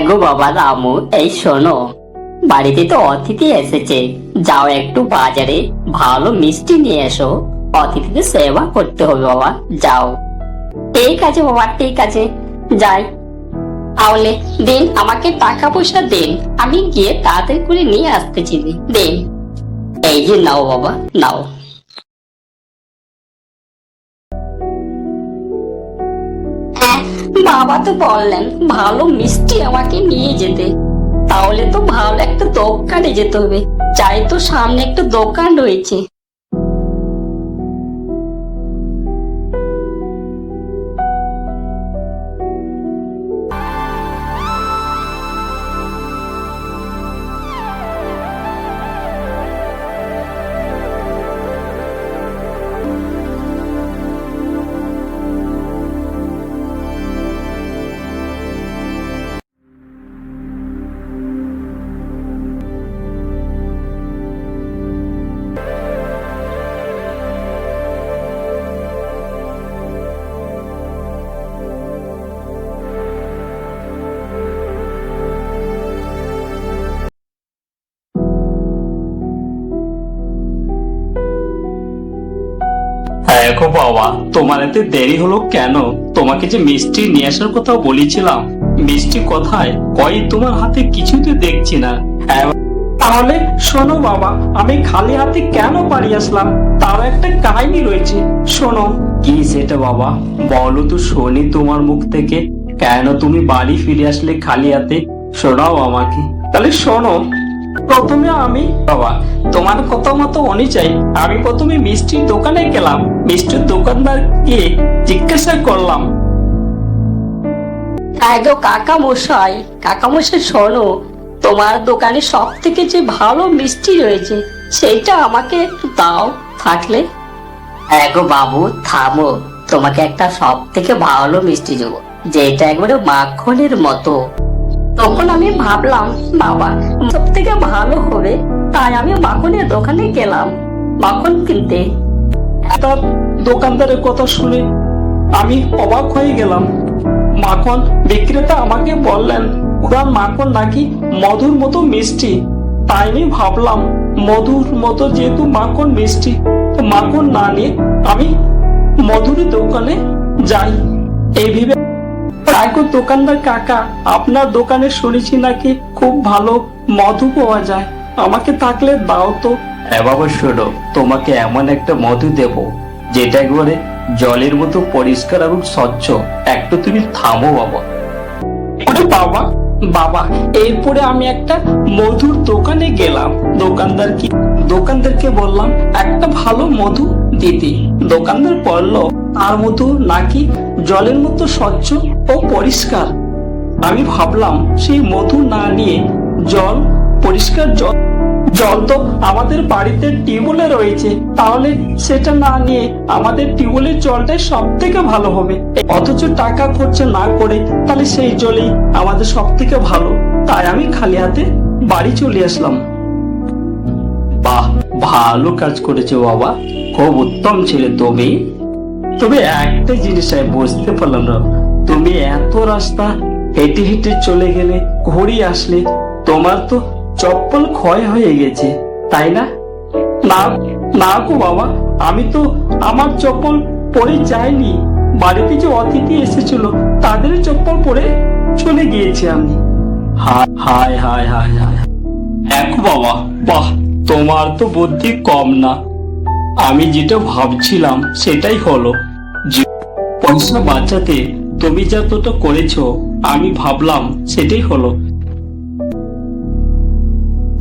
গো বাবা রামু এই শোনো। বাড়িতে তো অতিথি এসেছে। যাও একটু বাজারে ভালো মিষ্টি নিয়ে এসো। অতিথিদের সেবা করতে হবে বাবা, যাও। ঠিক আছে বাবা, ঠিক আছে। যাই। তাহলে দিন, আমাকে টাকা পয়সা দিন। আমি গিয়ে তাড়াতাড়ি করে নিয়ে আসতেছি দিন। এই যে নাও বাবা, নাও। বাবা তো বললেন, ভালো মিষ্টি আমাকে নিয়ে যেতে। তাহলে তো ভালো একটা দোকানে যেতে হবে। চাই তো সামনে একটা দোকান রয়েছে। গো বাবা, তোমার এতে দেরি হলো কেন? তোমাকে যে মিষ্টি নিয়ে আসার কথা বলেছিলাম। মিষ্টি কোথায় কই তোমার হাতে কিছুতে দেখছি না। তাহলে শোনো বাবা, আমি খালি হাতে কেন পারি আসলাম? তার একটা কাহিনী রয়েছে। শোনো। কি সেটা বাবা? বলো তো শুনি তোমার মুখ থেকে। কেন তুমি বাড়ি ফিরে আসলে খালি হাতে? শোনাও আমাকে। তাহলে শোনো প্রথমে আমি বাবা তোমার কথা মতো অনুযায়ী আমি প্রথমে মিষ্টির দোকানে গেলাম। মিষ্টির দোকানদার গিয়ে জিজ্ঞাসা করলাম। হ্যাঁ গো কাকা মশাই কাকা মশাই শোনো তোমার দোকানে সব থেকে যে ভালো মিষ্টি রয়েছে সেইটা আমাকে একটু দাও থাকলে। হ্যাঁ গো বাবু থামো। তোমাকে একটা সব থেকে ভালো মিষ্টি দেবো যেটা একবারে মাখনের মতো। তখন আমি ভাবলাম, বাবা সব থেকে ভালো হবে। তাই আমি মাখনের দোকানে গেলাম মাখন কিনতে। তার দোকানদারের কথা শুনে আমি অবাক হয়ে গেলাম। মাখন বিক্রেতা আমাকে বললেন উড়ান মাখন নাকি মধুর মতো মিষ্টি? তাই আমি ভাবলাম, মধুর মতো যেহেতু মাখন মিষ্টি মাখন না নিয়ে আমি মধুরের দোকানে যাই। এই ভেবে তাইকো দোকানদার কাকা আপনার দোকানে শুনেছি নাকি খুব ভালো মধু পাওয়া যায়। আমাকে থাকলে দাও তো। শোনো তোমাকে এমন একটা মধু দেব যেটা একবারে জলের মতো পরিষ্কার এবং স্বচ্ছ। একটু তুমি থামো বাবা। বাবা বাবা এরপরে আমি একটা মধুর দোকানে গেলাম। দোকানদার কি দোকানদারকে বললাম একটা ভালো মধু দিতে। দোকানদার বলল তার মধু নাকি জলের মতো স্বচ্ছ ও পরিষ্কার। আমি ভাবলাম, সেই মধু না নিয়ে জল, পরিষ্কার জল জল তো আমাদের বাড়িতে টিউবওয়েলে রয়েছে। তাহলে সেটা না নিয়ে আমাদের টিউবওয়েলের জলটাই সব থেকে ভালো হবে। অথচ টাকা খরচা না করে তাহলে সেই জলেই আমাদের সব থেকে ভালো। তাই আমি খালি হাতে বাড়ি চলে আসলাম। বাহ, ভালো কাজ করেছ বাবা। খুব উত্তম ছেলে তুমি। তবে একটা জিনিস আমি বুঝতে পারলাম না। তুমি এত রাস্তা হেঁটে হেঁটে চলে গেলে ঘুরে আসলে তোমার তো চপ্পল ক্ষয় হয়ে গেছে, তাই না? না না গো বাবা, আমি তো আমার চপ্পল পরে যাইনি। বাড়িতে যে অতিথি এসেছিল, তাদের চপ্পল পরে চলে গিয়েছি আমি। হায় হায় হায় হায় হায়। এক বাবা, বাহ, তোমার তো বুদ্ধি কম না। আমি যেটা ভাবছিলাম সেটাই হলো পয়সা বাঁচাতে তুমি যতটা করেছ আমি ভাবলাম সেটাই হলো।